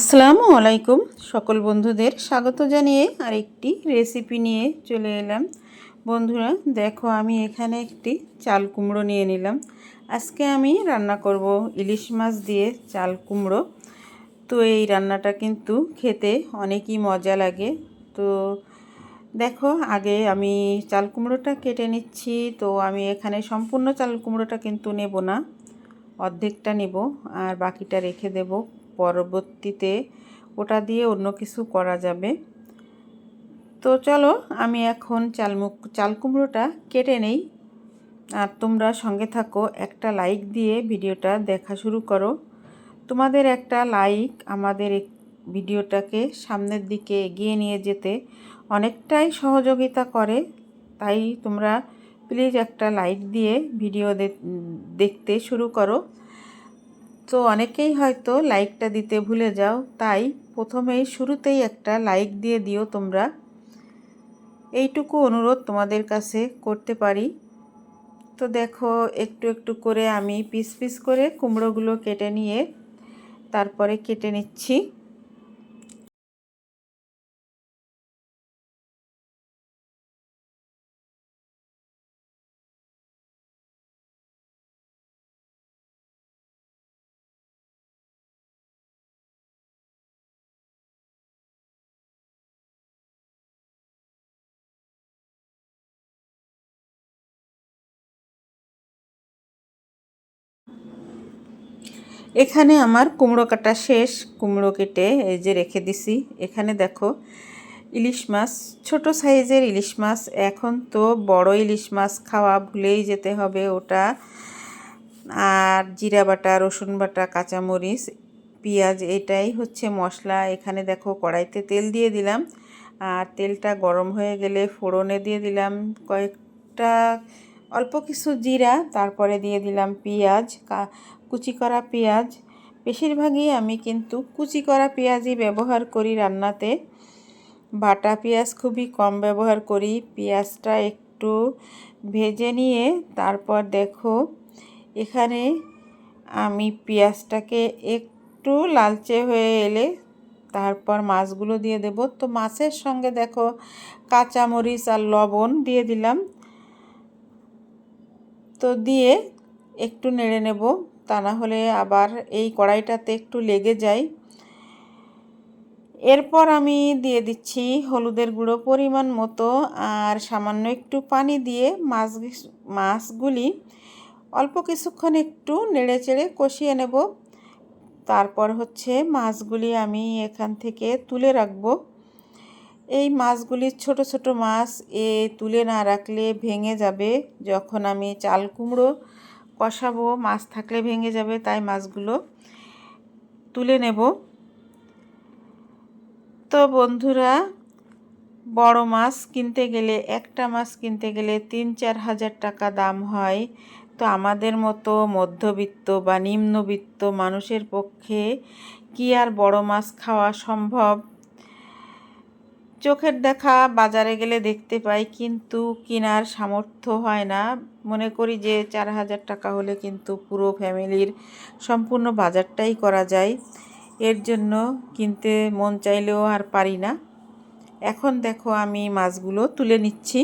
আসসালামু আলাইকুম সকল বন্ধুদের স্বাগত জানিয়ে আরেকটি রেসিপি নিয়ে চলে এলাম। বন্ধুরা, দেখো আমি এখানে একটি চাল কুমড়ো নিয়ে নিলাম। আজকে আমি রান্না করব ইলিশ মাছ দিয়ে চাল কুমড়ো। তো এই রান্নাটা কিন্তু খেতে অনেকই মজা লাগে। তো দেখো, আগে আমি চাল কুমড়োটা কেটে নিচ্ছি। তো আমি এখানে সম্পূর্ণ চাল কুমড়োটা কিন্তু নেব না, অর্ধেকটা নেব আর বাকিটা রেখে দেব। পরবর্তীতে ওটা দিয়ে অন্য কিছু করা যাবে। তো চলো, আমি এখন চালমুখ চাল কুমড়োটা কেটে নেই। আর তোমরা সঙ্গে থাকো, একটা লাইক দিয়ে ভিডিওটা দেখা শুরু করো। তোমাদের একটা লাইক আমাদের ভিডিওটাকে সামনের দিকে এগিয়ে নিয়ে যেতে অনেকটাই সহযোগিতা করে। তাই তোমরা প্লিজ একটা লাইক দিয়ে ভিডিও দেখতে শুরু করো। তো অনেকেই হয়তো লাইকটা দিতে ভুলে যাও, তাই প্রথমেই শুরুতেই একটা লাইক দিয়ে দিও তোমরা। এইটুকু অনুরোধ তোমাদের কাছে করতে পারি। তো দেখো, একটু একটু করে আমি পিস পিস করে কুমড়োগুলো কেটে নিয়ে তারপরে কেটে নিচ্ছি। এখানে আমার কুমড়ো কাটা শেষ, কুমড়ো কেটে এই যে রেখে দিছি। এখানে দেখো ইলিশ মাছ, ছোট সাইজের ইলিশ মাছ। এখন তো বড় ইলিশ মাছ খাওয়া ভুলেই যেতে হবে ওটা। আর জিরা বাটা, রসুন বাটা, কাঁচামরিচ, পেঁয়াজ, এটাই হচ্ছে মশলা। এখানে দেখো কড়াইতে তেল দিয়ে দিলাম। আর তেলটা গরম হয়ে গেলে ফোড়নে দিয়ে দিলাম। কয়েকটা অল্প কিছু জিরা, তারপরে দিয়ে দিলাম পেঁয়াজ কুচি করা পেঁয়াজ। বেশিরভাগই আমি কিন্তু কুচি করা পেঁয়াজই ব্যবহার করি রান্নাতে। বাটা পেঁয়াজ খুবই কম ব্যবহার করি, পেঁয়াজটা একটু ভেজে নিয়ে তারপর দেখো এখানে আমি পেঁয়াজটাকে একটু লালচে হয়ে এলে তারপর মাছগুলো দিয়ে দেব। তো মাছের সঙ্গে দেখো কাঁচামরিচ আর লবণ দিয়ে দিলাম। তো দিয়ে একটু নেড়ে নেব, তা না হলে আবার এই কড়াইটাতে একটু লেগে যায়। এরপর আমি দিয়ে দিচ্ছি হলুদের গুঁড়ো পরিমাণ মতো আর সামান্য একটু পানি দিয়ে মাছ মাছগুলি অল্প কিছুক্ষণ একটু নেড়ে চেড়ে কষিয়ে নেব। তারপর হচ্ছে মাছগুলি আমি এখান থেকে তুলে রাখব। এই মাছগুলি ছোট ছোট মাছ এ তুলে না রাখলে ভেঙে যাবে। যখন আমি চাল কুমড়ো কষাবো, মাছ থাকলে ভেঙে যাবে, তাই মাছগুলো তুলে নেব। তো বন্ধুরা, বড় মাছ কিনতে গেলে, একটা মাছ কিনতে গেলে তিন চার হাজার টাকা দাম হয়। তো আমাদের মতো মধ্যবিত্ত বা নিম্নবিত্ত মানুষের পক্ষে কি আর বড় মাছ খাওয়া সম্ভব? চোখের দেখা বাজারে গেলে দেখতে পাই, কিন্তু কেনার সামর্থ্য হয় না। মনে করি যে চার হাজার টাকা হলে কিন্তু পুরো ফ্যামিলির সম্পূর্ণ বাজারটাই করা যায়। এর জন্য কিনতে মন চাইলেও আর পারি না। এখন দেখো আমি মাছগুলো তুলে নিচ্ছি।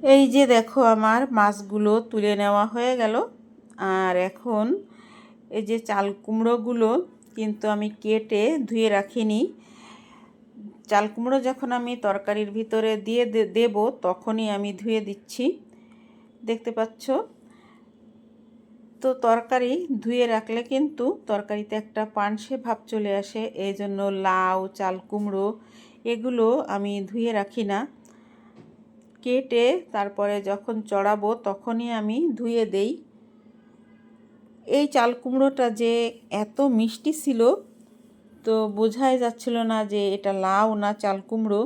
এই যে দেখো আমার মাছগুলো তুলে নেওয়া হয়ে গেল। আর এখন এই যে চাল কুমড়োগুলো কিন্তু আমি কেটে ধুয়ে রাখিনি। চাল কুমড়ো যখন আমি তরকারির ভিতরে দিয়ে দেব তখনই আমি ধুয়ে দিচ্ছি। দেখতে পাচ্ছ? তো তরকারি ধুয়ে রাখলে কিন্তু তরকারিতে একটা পানসে ভাব চলে আসে। এই জন্য লাউ, চাল কুমড়ো এগুলো আমি ধুয়ে রাখি না। কেটে তারপরে যখন চড়াবো তখনই আমি ধুয়ে দেই। এই চাল কুমড়োটা যে এত মিষ্টি ছিল, তো বোঝাই যাচ্ছিল না যে এটা লাউ না চাল কুমড়ো।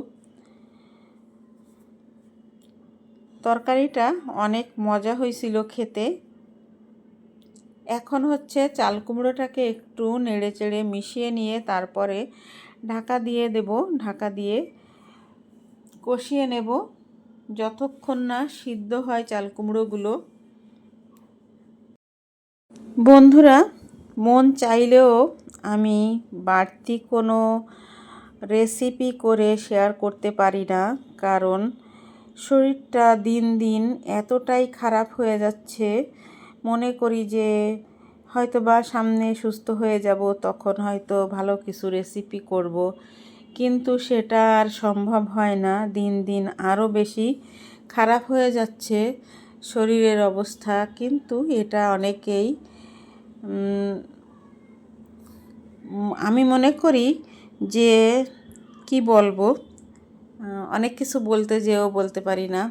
তরকারিটা অনেক মজা হয়েছিল খেতে। এখন হচ্ছে চাল কুমড়োটাকে একটু নেড়ে চেড়ে মিশিয়ে নিয়ে তারপরে ঢাকা দিয়ে দেব। ঢাকা দিয়ে কষিয়ে নেব। যতক্ষণ না সিদ্ধ হয় চাল কুমড়োগুলো বন্ধুরা, মন চাইলেও আমি বাড়তি কোনো রেসিপি করে শেয়ার করতে পারি না, কারণ শরীরটা দিন দিন এতটাই খারাপ হয়ে যাচ্ছে। মনে করি যে হয়তো বা সামনে সুস্থ হয়ে যাব, তখন হয়তো ভালো কিছু রেসিপি করব। কিন্তু সেটা আর সম্ভব হয় না। দিন দিন আরও বেশি খারাপ হয়ে যাচ্ছে শরীরের অবস্থা। কিন্তু এটা অনেকেই আমি মনে করি যে, কি বলব? অনেক কিছু বলতে যেও বলতে পারি না।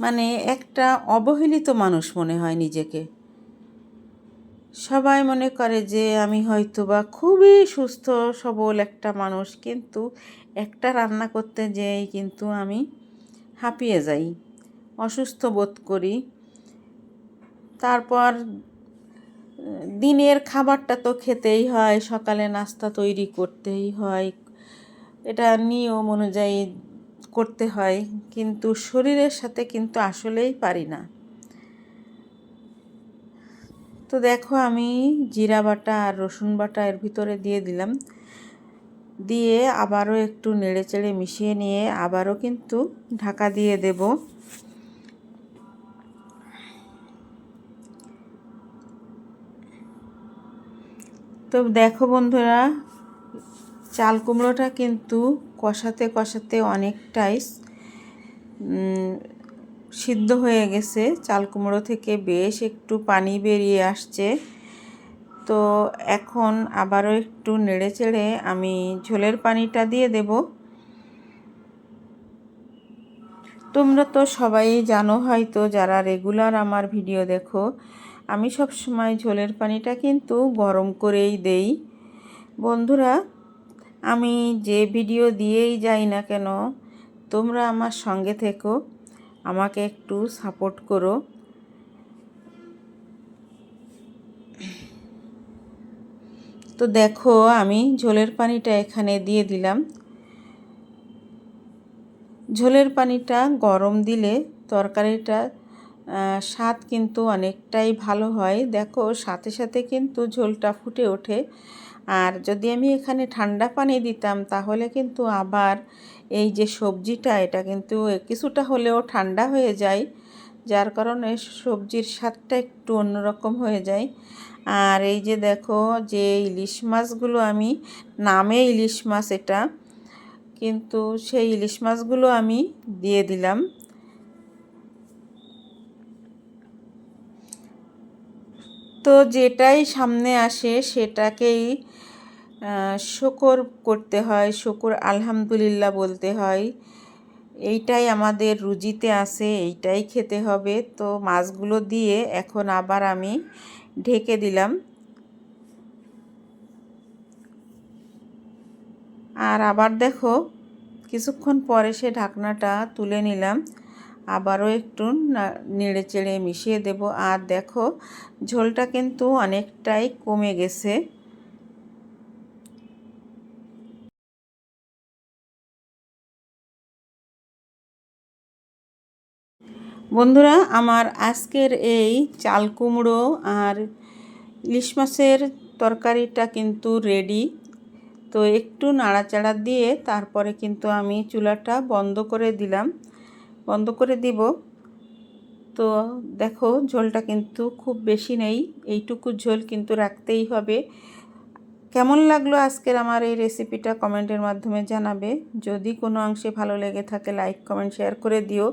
মানে একটা অবহেলিত মানুষ মনে হয় নিজেকে। সবাই মনে করে যে আমি হয়তো বা খুবই সুস্থ, সবল একটা মানুষ, কিন্তু একটা রান্না করতে যেই কিন্তু আমি হাঁপিয়ে যাই, অসুস্থ বোধ করি। তারপর, দিনের খাবারটা তো খেতেই হয়, সকালে নাস্তা তৈরি করতেই হয়, এটা নিয়ম অনুযায়ী করতে হয়, কিন্তু শরীরের সাথে কিন্তু আসলেই পারি না। তো দেখো আমি জিরা বাটা আর রসুন বাটা এর ভিতরে দিয়ে দিলাম। দিয়ে আবারও একটু নেড়ে চেড়ে মিশিয়ে নিয়ে আবারও কিন্তু ঢাকা দিয়ে দেব। তো দেখো বন্ধুরা, চাল কুমড়োটা কিন্তু কষাতে কষাতে অনেকটাই সিদ্ধ হয়ে গেছে। চাল কুমড়ো থেকে বেশ একটু পানি বেরিয়ে আসছে। তো এখন আবারও একটু নেড়ে চেড়ে আমি ঝোলের পানিটা দিয়ে দেব। তোমরা তো সবাই জানো হয়তো, যারা রেগুলার আমার ভিডিও দেখো, আমি সব সময় ঝোলের পানিটা কিন্তু গরম করেই দেই। বন্ধুরা, আমি যে ভিডিও দিয়েই যাই না কেন, তোমরা আমার সঙ্গে থেকো। আমাকে একটু সাপোর্ট করো। তো দেখো, আমি ঝোলের পানিটা এখানে দিয়ে দিলাম। ঝোলের পানিটা গরম দিলে তরকারিটা স্বাদ কিন্তু অনেকটাই ভালো হয়। দেখো, সাথে সাথে কিন্তু ঝোলটা ফুটে ওঠে। আর যদি আমি এখানে ঠান্ডা পানি দিতাম, তাহলে কিন্তু আবার এই যে সবজিটা, এটা কিন্তু কিছুটা হলেও ঠান্ডা হয়ে যায়। যার কারণে সবজির স্বাদটা একটু অন্যরকম হয়ে যায়। আর এই যে দেখো, যে ইলিশ মাছগুলো আমি, নামে ইলিশ মাছ এটা, কিন্তু সেই ইলিশ মাছগুলো আমি দিয়ে দিলাম। তো যেটাই সামনে আসে, সেটাকেই শকর করতে হয়, শকর আলহামদুলিল্লাহ বলতে হয়। এইটাই আমাদের রুজিতে আছে, এইটাই খেতে হবে। তো মাছগুলো দিয়ে এখন আবার আমি ঢেকে দিলাম। আর আবার দেখো, কিছুক্ষণ পরে সে ঢাকনাটা তুলে নিলাম। আবারও একটু নেড়ে চেড়ে মিশিয়ে দেব। আর দেখো, ঝোলটা কিন্তু অনেকটাই কমে গেছে। বন্ধুরা, আমার আজকের এই চাল কুমড়ো আর ইলিশ মাছের তরকারিটা কিন্তু রেডি তো একটু নাড়াচাড়া দিয়ে তারপরে কিন্তু আমি চুলাটা বন্ধ করে দিলাম। বন্ধ করে দিব। তো দেখো, ঝোলটা কিন্তু খুব বেশি নেই। এইটুকু ঝোল কিন্তু রাখতেই হবে। কেমন লাগল আজকের আমার এই রেসিপিটা কমেন্টের মাধ্যমে জানাবে। যদি কোনো অংশে ভালো লেগে থাকে লাইক কমেন্ট শেয়ার করে দিও।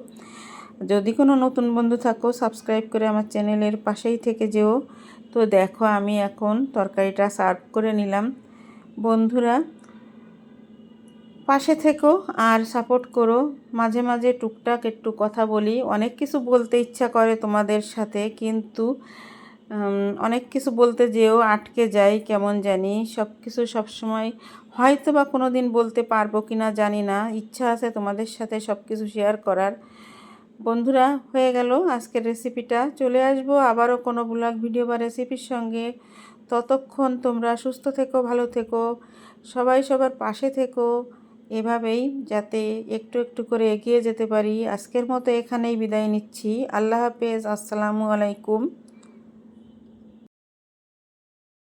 যদি কোনো নতুন বন্ধু থাকো সাবস্ক্রাইব করে আমার চ্যানেলের পাশেই থেকে যেও। তো দেখো, আমি এখন তরকারিটা সার্ভ করে নিলাম। বন্ধুরা, পাশে থেকো আর সাপোর্ট করো। মাঝে মাঝে টুকটাক একটু কথা বলি। অনেক কিছু বলতে ইচ্ছা করে তোমাদের সাথে, কিন্তু অনেক কিছু বলতে যেও, আটকে যাই কেমন জানি। সব কিছু সবসময় হয়তো বা কোনো দিন বলতে পারব কি না জানি না। ইচ্ছা আছে তোমাদের সাথে সব কিছু শেয়ার করার। বন্ধুরা, হয়ে গেল আজকের রেসিপিটা। চলে আসব আবারও কোনো ব্লগ, ভিডিও বা রেসিপির সঙ্গে। ততক্ষণ তোমরা সুস্থ থেকো, ভালো থেকো, সবাই সবার পাশে থেকো এভাবেই, যাতে একটু একটু করে এগিয়ে যেতে পারি। আজকের মতো এখানেই বিদায় নিচ্ছি। আল্লাহ হাফেজ, আসসালামু আলাইকুম।